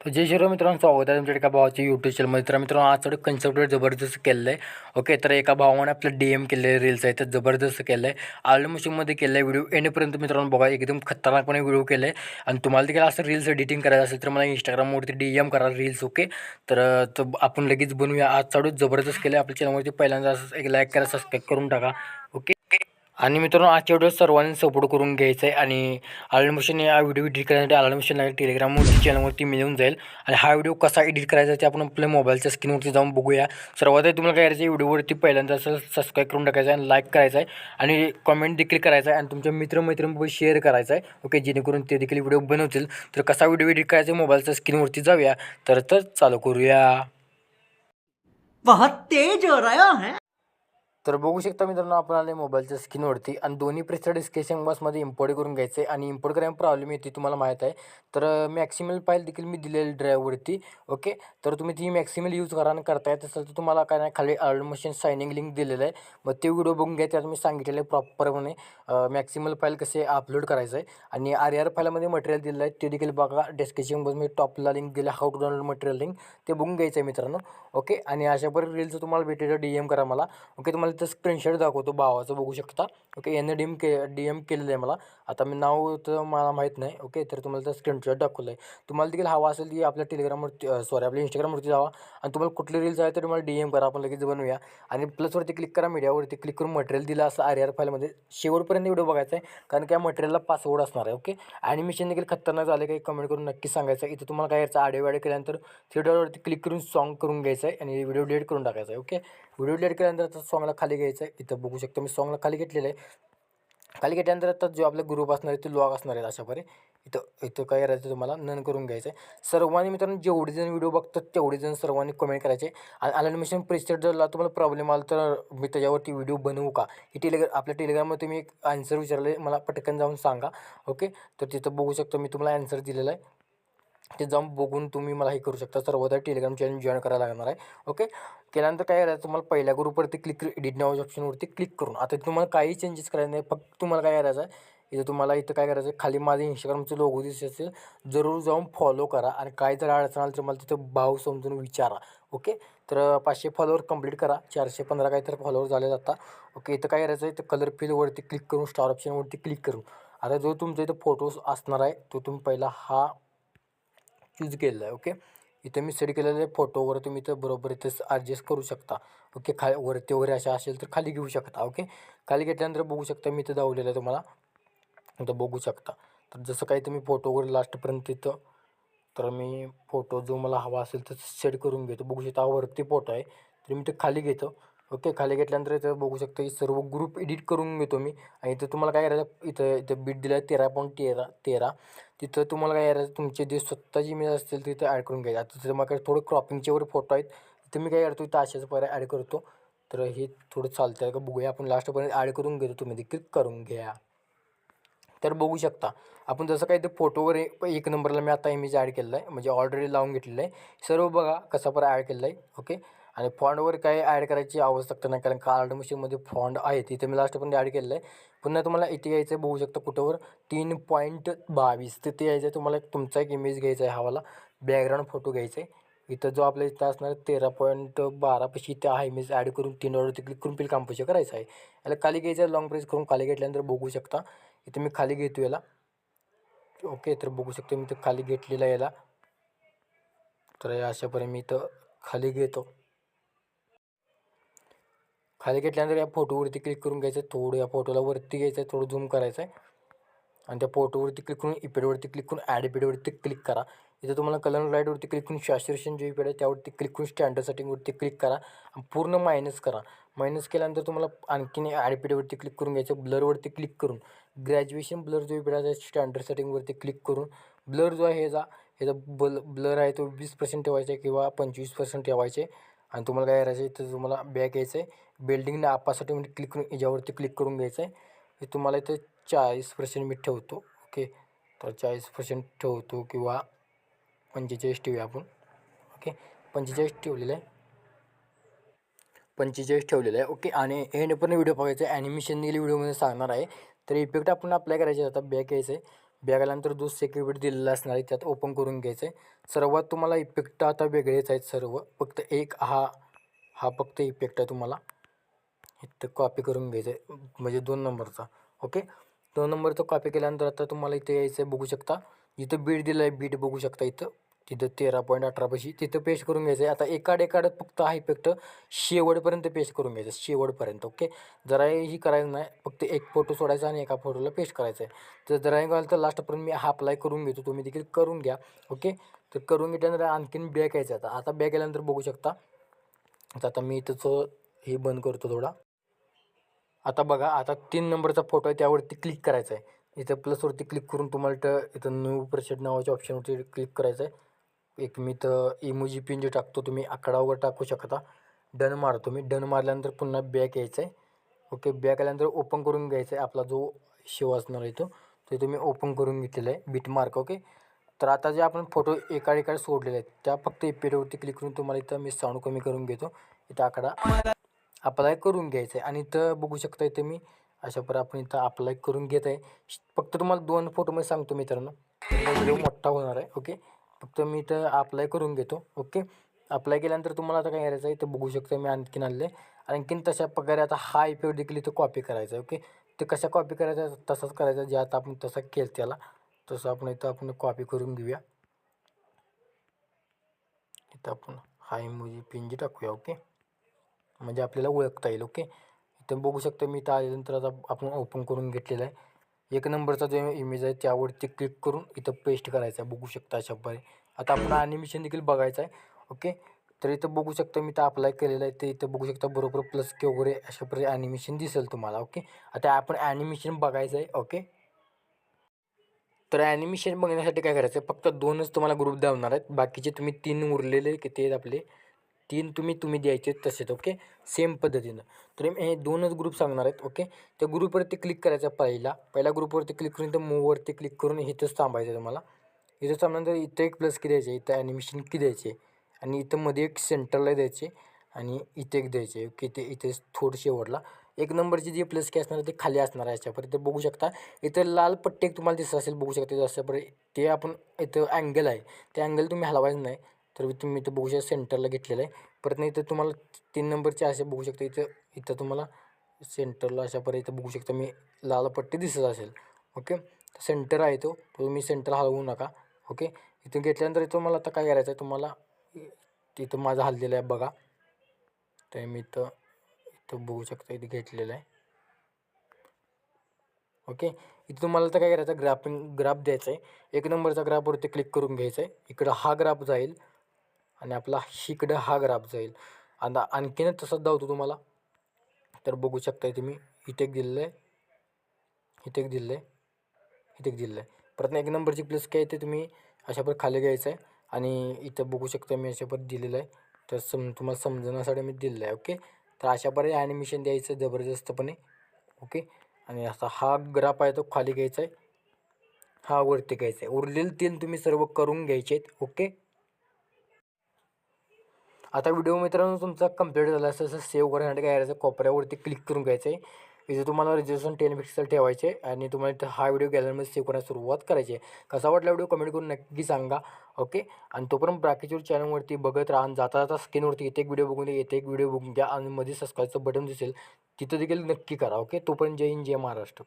तर जय शिरो मित्रांनो स्वागत आहे तुमच्या एका भावाच्या यूट्यूब चॅनलमध्ये तर मित्रांनो आज थोडं कन्सेप्ट जबरदस्त केलं आहे ओके तर एका भावाने आपलं डी एम केलेलं आहे रील्स आहे तर जबरदस्त केलं आहे आलू मशीनमध्ये केलं आहे व्हिडिओ एंडपर्यंत मित्रांनो बघा एकदम खतरनाकपणे व्हिडिओ केलं आहे आणि तुम्हाला देखील असं रील्स एडिटिंग करायचं असेल तर मला इंस्टाग्रामवरती डी एम करा रील्स ओके तर तर आपण लगेच बनवूया. आज चालू जबरदस्त केलं आहे आपल्या चॅनलवरती पहिल्यांदा असं एक लाईक करा सबस्क्राईब करून टाका ओके आणि मित्रांनो आजच्या व्हिडिओ सर्वांनी सपोर्ट करून घ्यायचं आहे आणि आलन मशीन या व्हिडिओ एडिट करण्यासाठी आलन मशीन टेलिग्रामवरती चॅनलवरती मिळून जाईल. आणि हा व्हिडिओ कसा एडिट करायचा ते आपण आपल्या मोबाईलच्या स्क्रीनवरती जाऊन बघूया. सर्वात तुम्हाला काय करायचं व्हिडिओवरती पहिल्यांदा असं सबस्क्राईब करून टाकायचं आहे आणि लाईक करायचं आहे आणि कमेंट देखील करायचं आहे आणि तुमच्या मित्रमैत्रिणींबरोबर शेअर करायचं आहे ओके जेणेकरून ते देखील व्हिडिओ बनवतील. तर कसा व्हिडिओ एडिट करायचा आहे मोबाईलच्या स्क्रीनवरती जाऊया. तर तर चालू करूया. बहुत तेज हो रहा है. तर बघू शकता मित्रांनो आपण आले मोबाईलच्या स्क्रीनवरती आणि दोन्ही प्रेसर डिस्केशन बॉक्समध्ये इम्पोर्ट करून घ्यायचं आहे आणि इम्पोर्ट करायला प्रॉब्लेम येते तुम्हाला माहीत आहे. तर मॅक्सिमल फाईल देखील मी दिलेली ड्राईव्हवरती ओके तर तुम्ही ती मॅक्सिमल यूज करा आणि करता येत तर तुम्हाला काय नाही खाली अर्ड मशीन सायनिंग लिंक दिलेलं आहे. मग ते व्हिडिओ बघून घ्या त्यात मी सांगितलेलं आहे प्रॉपरपणे मॅक्सिमल फाईल कसे अपलोड करायचं आहे आणि आर आर फाईलमध्ये मटेरियल दिलेलं आहे ते देखील बघा. डिस्क्रिप्शन बॉक्स मी टॉपला लिंक दिलं how to download material link ते बघून घ्यायचं आहे मित्रांनो ओके आणि अशा पर रील्स तुम्हाला भेटेल डी एम करा मला ओके तुम्हाला इथं स्क्रीनशॉट दाखवतो भावाचं बघू शकता. ओके याने डी एम के डी एम केलेलं आहे मला. आता मी नाव तर मला माहीत नाही. ओके तर तुम्हाला तर स्क्रीनशॉट दाखवलं आहे तुम्हाला देखील हवा असेल की आपल्या टेलिग्रामवरती सॉरी आपल्या इंस्टाग्रामवरती जावा. आणि तुम्हाला कुठली रील्स आहे तर तुम्हाला डी एम करा. आपण लगेच बनवूया. आणि प्लसवरती क्लिक करा मीडियावरती क्लिक करून मटेरियल दिलं असं आर आर फाईलमध्ये शेवटपर्यंत व्हिडिओ बघायचा आहे. कारण की या मटेरियलला पासवर्ड असणार आहे. ओके ॲनिमेशन देखील खतरनाक झाले काही कमेंट करून नक्की सांगायचं आहे. इथं तुम्हाला काय यायचं आडे वाडे केल्यानंतर थिएटरवरती क्लिक करून सॉन्ग करून घ्यायचं आहे. आणि व्हिडिओ डिलीट करून टाकायचा आहे. ओके व्हिडिओ डिलीट केल्यानंतर आता सॉंगला खाली घ्यायचं आहे. इथं बघू शकतो मी सॉंगला खाली घेतलेलं आहे. खाली घेतल्यानंतर आता जो आपला ग्रुप असणार आहे ते लॉग असणार आहेत अशा इथं इथं काय करायचं तुम्हाला? नन करून घ्यायचं आहे. सर्वांनी मित्रांनो जेवढे जण व्हिडिओ बघतात तेवढे जण सर्वांनी कमेंट करायचे आणि अलानिमेशन प्रेस्टेट जर तुम्हाला प्रॉब्लेम आला तर मी त्याच्यावरती व्हिडिओ बनवू का? ही टेलिग्रा आपल्या टेलिग्राममध्ये तुम्ही एक आन्सर विचारलं आहे मला पटकन जाऊन सांगा. ओके तर तिथं बघू शकतो मी तुम्हाला आन्सर दिलेला आहे. ते जाऊन बघून तुम्ही मला हे करू शकता. सर्वदा टेलिग्राम चॅनल जॉईन करायला लागणार आहे. ओके केल्यानंतर काय करायचं तुम्हाला पहिल्या ग्रुपवरती क्लिक एडिट नावाच्या ऑप्शनवरती क्लिक करून. आता तुम्हाला काही चेंजेस करायचे नाही फक्त तुम्हाला काय करायचं आहे? इथं तुम्हाला इथं काय करायचं आहे? खाली माझे इंस्टाग्रामचं लोगो दिसत असेल जरूर जाऊन फॉलो करा आणि काय जर अडचण आली तर मला तिथं भाव समजून विचारा. ओके तर पाचशे फॉलोअर कंप्लीट करा. चारशे पंधरा काहीतरी फॉलोवर झाले जाता ओके इथं काय करायचं आहे? इथं कलर फिलवरती क्लिक करून स्टार ऑप्शनवरती क्लिक करून. आता जो तुमचा इथं फोटोज असणार आहे तो तुम्ही पहिला हा चूज केलेला आहे ओके? इथं मी सेट केलेलं आहे फोटोवर तुम्ही इथं बरोबर इथं ॲडजस्ट करू शकता ओके? खा वरती वगैरे अशा असेल तर खाली घेऊ शकता ओके? खाली घेतल्यानंतर बघू शकता मी इथं दावलेलं आहे तुम्हाला. इथं बघू शकता. तर जसं काही तुम्ही फोटो वगैरे लास्टपर्यंत इथं तर मी फोटो जो मला हवा असेल तर सेट करून घेतो. बघू शकता हा वरती फोटो आहे. तर मी ते खाली घेतो. ओके खाली घेतल्यानंतर इथं बघू शकता ही सर्व ग्रुप एडिट करून घेतो मी. आणि इथं तुम्हाला काय करायचं इथं इथं बीट दिलं आहे तेरा पॉईंट तेरा तेरा. तिथं तुम्हाला काय करायचं तुमचे जे स्वतःची इमेज असतील तिथं ॲड करून घ्यायचं. आता तिथं मग थोडं क्रॉपिंगचे वगैरे फोटो आहेत. तिथं मी काय करतो इथं अशाच पर्याय ॲड करतो. तर हे थोडं चालतं आहे का बघूया. आपण लास्टपर्यंत ॲड करून घेतो तुम्ही देखील करून घ्या. तर बघू शकता. आपण जसं काही ते वगैरे एक नंबरला मी आता इमेज ॲड केलेलं आहे. म्हणजे ऑलरेडी लावून घेतलेलं आहे. सर्व बघा कसा पर ॲड केलेलं आहे. ओके? आणि फॉन्डवर काही ॲड करायची आवश्यकता नाही कारण कार्ड मशीनमध्ये फॉन्ड आहे तिथे मी लास्टपर्यंत ॲड केलेलं आहे. पुन्हा तुम्हाला इथे यायचं आहे बघू शकता कुठंवर तीन पॉईंट बावीस तिथे यायचं आहे तुम्हाला एक तुमचा एक इमेज घ्यायचा आहे हवाला बॅकग्राऊंड फोटो घ्यायचा आहे. इथं जो आपल्या इथं असणार तेरा पॉईंट बारापाशी इथे हा इमेज ॲड करून तीन ऑर्डर क्लिक करून पिल कांपोचे करायचं आहे. याला खाली घ्यायचं आहे लॉंग प्रेस करून खाली घेतल्यानंतर बघू शकता इथे मी खाली घेतो याला. ओके तर बघू शकतो मी इथं खाली घेतलेला याला. तर अशापर्यंत मी इथं खाली घेतो. खाली घेतल्यानंतर या फोटोवरती क्लिक करून घ्यायचं. आहे थोडं या फोटोला वरती घ्यायचं आहे थोडं झूम करायचं आहे आणि त्या फोटोवरती क्लिक करून इपेडवरती क्लिक करून ॲड इपेडवरती क्लिक करा. इथं तुम्हाला कलर लाईटवरती क्लिक करून सॅच्युरेशन जे इपेड आहे त्यावरती क्लिक करून स्टँडर्ड सेटिंगवरती क्लिक करा. आणि पूर्ण मायनस करा. मायनस केल्यानंतर तुम्हाला आणखीन ॲड इपेडवरती क्लिक करून घ्यायचं. ब्लरवरती क्लिक करून. ग्रॅज्युएशन ब्लर जो इपेड आहे स्टँडर्ड सेटिंगवरती क्लिक करून. ब्लर जो आहे ह्याचा ह्याचा बल ब्लर आहे तो वीस पर्सेंट ठेवायचा आहे किंवा पंचवीस पर्सेंट ठेवायचे. आणि तुम्हाला काय करायचं आहे इथं तुम्हाला बॅक यायचं आहे बिल्डिंग आपासाठी म्हणजे क्लिक करून याच्यावरती क्लिक करून घ्यायचं आहे. हे तुम्हाला इथं चाळीस पर्सेंट मी ठेवतो ओके तर चाळीस पर्सेंट ठेवतो किंवा पंचेचाळीस ठेवूया आपण ओके पंचेचाळीस ठेवलेलं आहे. पंचेचाळीस ठेवलेलं आहे ओके आणि एंड पण व्हिडिओ बघायचा आहे. ॲनिमेशन दिली व्हिडिओमध्ये सांगणार आहे. तर इफेक्ट आपण अप्लाय करायचे आता बॅक यायचं आहे. बॅग आल्यानंतर जो सेक्युरिटी दिलेला असणार आहे त्यात ओपन करून घ्यायचं आहे. सर्वात तुम्हाला इफेक्ट आता वेगळेच आहेत सर्व. फक्त एक हा हा फक्त इफेक्ट आहे तुम्हाला. इथं कॉपी करून घ्यायचं आहे. म्हणजे दोन नंबरचा. ओके दोन नंबरचा कॉपी केल्यानंतर आता तुम्हाला इथे यायचं आहे बघू शकता. इथं बीट दिलं आहे बीट बघू शकता इथं. तिथं तेरा पॉईंट अठरापाशी तिथं पेस्ट करून घ्यायचं आहे. आता एकाड एकाडत फक्त हा इफेक्ट शेवटपर्यंत पेस्ट करून घ्यायचं शेवटपर्यंत. ओके जराही करायचं नाही. फक्त एक फोटो सोडायचा आणि एका फोटोला पेस्ट करायचं आहे. तर जराही घाल तर लास्टपर्यंत मी हा अप्लाय करून घेतो. तुम्ही देखील करून घ्या. ओके तर करून घेतल्यानंतर आणखीन बॅक यायचं आता. आता बॅक गेल्यानंतर बघू शकता. आता आता मी इथंच हे बंद करतो थोडा. आता बघा आता तीन नंबरचा फोटो आहे त्यावरती क्लिक करायचं आहे. इथं प्लसवरती क्लिक करून तुम्हाला इथं इथं न्यू प्रेसेट नावाच्या ऑप्शनवरती क्लिक करायचं आहे. एक मी तर इमोजी पिन जे टाकतो तुम्ही आकडा वगैरे टाकू शकता. डन मारतो मी. डन मारल्यानंतर पुन्हा बॅक यायचं आहे. ओके बॅक आल्यानंतर ओपन करून घ्यायचा आहे आपला जो शेव असणार आहे तो. तो तुम्ही ओपन करून घेतलेला आहे. बीट मार्क ओके तर आता जे आपण फोटो एका एकाडे सोडलेले आहेत त्या फक्त एपिडवरती क्लिक करून तुम्हाला इथं मी साऊंड कमी करून घेतो. इथं आकडा. अप्लाय करून घ्यायचं आहे आणि इथं बघू शकता इथं मी अशा प्रकारे आपण इथं अप्लाय करून घेत आहे. फक्त तुम्हाला दोन फोटोमध्ये सांगतो मित्रांनो. व्हिडिओ मोठा होणार आहे ओके फक्त मी इथं अप्लाय करून घेतो ओके अप्लाय केल्यानंतर तुम्हाला आता काय करायचं आहे इथं बघू शकता मी आणखीन आणले. आणखीन तशा प्रकारे आता हा इफेक्ट देखील इथं कॉपी करायचा आहे ओके ते कशा कॉपी करायचा तसाच करायचा जे आता आपण तसा केलं त्याला. तसं आपण इथं आपण कॉपी करून घेऊया. इथं आपण हा इमोजी पिन जी टाकूया ओके म्हणजे आपल्याला ओळखता येईल ओके? इथं बघू शकता मी इथं आल्यानंतर आता आपण ओपन करून घेतलेला आहे. एक नंबरचा जो इमेज आहे त्यावरती क्लिक करून इथं पेस्ट करायचा आहे. बघू शकता अशा प्रकारे आता आपण ॲनिमेशन देखील बघायचं आहे ओके? तर इथं बघू शकता मी तर अप्लाय केलेलं आहे. ते इथं बघू शकता बरोबर प्लस के वगैरे अशा प्रकारे ॲनिमेशन दिसेल तुम्हाला ओके? आता आपण ॲनिमेशन बघायचं आहे ओके? तर ॲनिमेशन बघण्यासाठी काय करायचं आहे? फक्त दोनच तुम्हाला ग्रुप धावणार आहेत. बाकीचे तुम्ही तीन उरलेले किती आहेत आपले? तीन तुम्ही तुम्ही द्यायचे तसेच ओके सेम पद्धतीनं. तर हे दोनच ग्रुप सांगणार आहेत ओके त्या ग्रुपवरती क्लिक करायचा पहिला. पहिल्या ग्रुपवरती क्लिक करून तर मूववरती क्लिक करून इथंच थांबायचं तुम्हाला. इथं थांबल्यानंतर इथं एक प्लस की द्यायचे इथं ॲनिमेशन की द्यायचे आणि इथं मध्ये एक सेंटरला द्यायचे आणि इथे एक द्यायचे ओके ते इथे थोडंशी शेवटला एक नंबरची जी प्लस की असणार ते खाली असणार आहे याच्यापर्यंत बघू शकता इथं लाल पट्टी एक तुम्हाला दिसत असेल बघू शकता अशा ते आपण इथं अँगल आहे. ते अँगल तुम्ही हलवायचं नाही. तर तुम्ही इथं बघू शकता सेंटरला घेतलेलं आहे. परत नाही इथं तुम्हाला तीन नंबरचे असे बघू शकता इथं इथं तुम्हाला सेंटरला अशा पर्यंत इथं बघू शकता. मी लाल पट्टी दिसत असेल. ओके? सेंटर आहे तो. तुम्ही सेंटर हलवू नका. ओके? इथून घेतल्यानंतर इथं मला आता काय करायचं आहे तुम्हाला? तिथं माझं हललेलं आहे बघा. तर मी इथं इथं बघू शकता इथं घेतलेलं आहे. ओके? इथं तुम्हाला आता काय करायचं ग्राफिंग ग्राफ द्यायचा आहे एक नंबरचा ग्राफवरती क्लिक करून घ्यायचा आहे इकडं हा ग्राफ जाईल. आणि आपला इकडं हा ग्राफ जाईल. आता आणखीनच तसंच धावतो तुम्हाला. तर बघू शकताय तुम्ही इथे एक दिलेलं आहे. इथे एक दिलेलं आहे. इथे एक दिलेलं आहे. परत एक नंबरची प्लस काय ते तुम्ही अशा पर खाली घ्यायचं आहे. आणि इथं बघू शकता मी अशा पर दिलेलं आहे. तर सम तुम्हाला समजण्यासाठी मी दिलेलं आहे. ओके? तर अशा प्रकारे ॲनिमेशन द्यायचं जबरदस्तपणे. ओके? आणि असा हा ग्राफ आहे तो खाली घ्यायचा आहे. हा वरती घ्यायचा आहे. उरलेले तीन तुम्ही सर्व करून घ्यायचे आहेत. ओके? आता व्हिडिओ मित्रांनो तुमचा कंप्लीट झाला असेल तर सेव्ह करण्यासाठी काय करायचं? कोपऱ्यावरती क्लिक करून घ्यायचं आहे इथे तुम्हाला रजिस्ट्रेशन टेन पिक्सल ठेवायचे आणि तुम्हाला हा व्हिडिओ गॅलरीमध्ये सेव्ह करण्यास सुरुवात करायची आहे. कसा वाटला व्हिडिओ कमेंट करून नक्की सांगा. ओके आणि तोपर्यंत बाकीच्या चॅनलवरती बघत राहा आणि जाता जाता स्क्रीनवरती येते एक व्हिडिओ बघून घ्या येते एक व्हिडिओ बघून घ्या आणि मध्ये सबस्क्राईबचं बटन दिसेल तिथं देखील नक्की करा. ओके तोपर्यंत जय हिंद जय महाराष्ट्र.